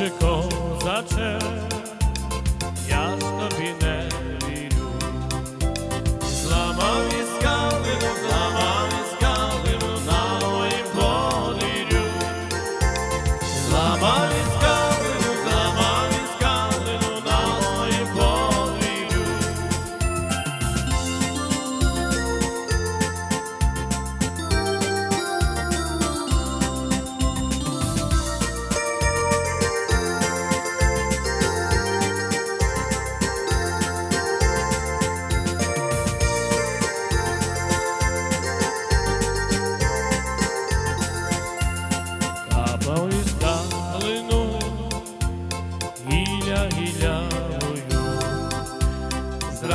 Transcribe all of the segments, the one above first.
Козаче, козаче, я ж тобі не вірю. Зламав і скалину, зламав і скалину на моїм подвір'ю. Зламав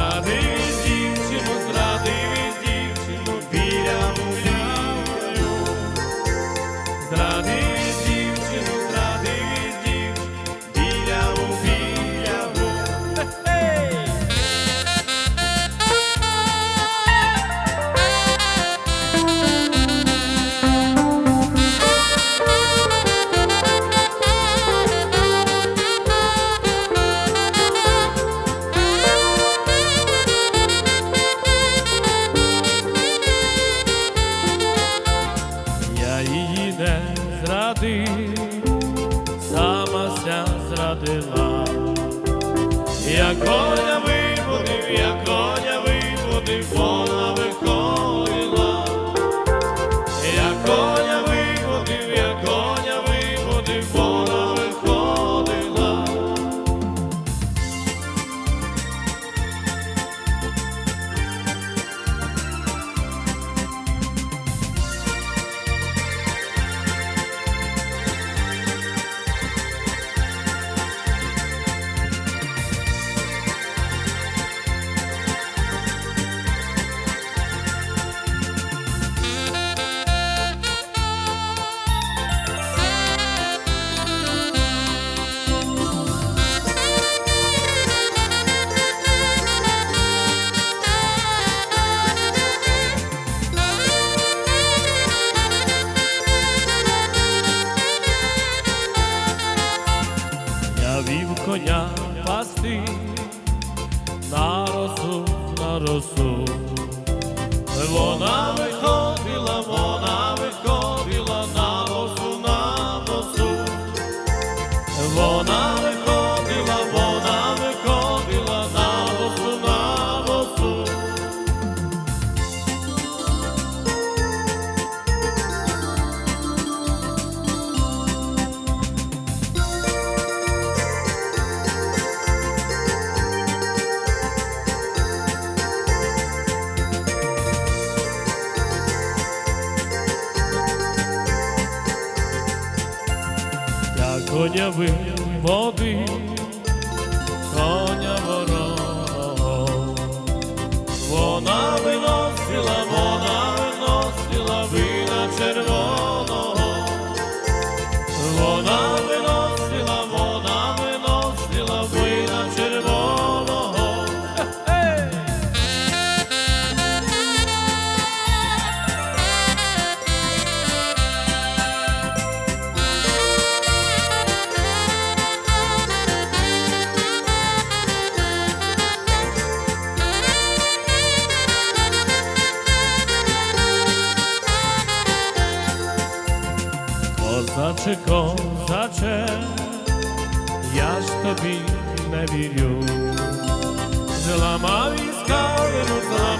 Radhe не сама ся зрадила. Я коня виводив, я коня виводив, на росу. Вона виходила, вона виходила на росу, на росу. Вона Я коня Козаче, козаче, я ж тобі не вірю. Зламав і калину, зламав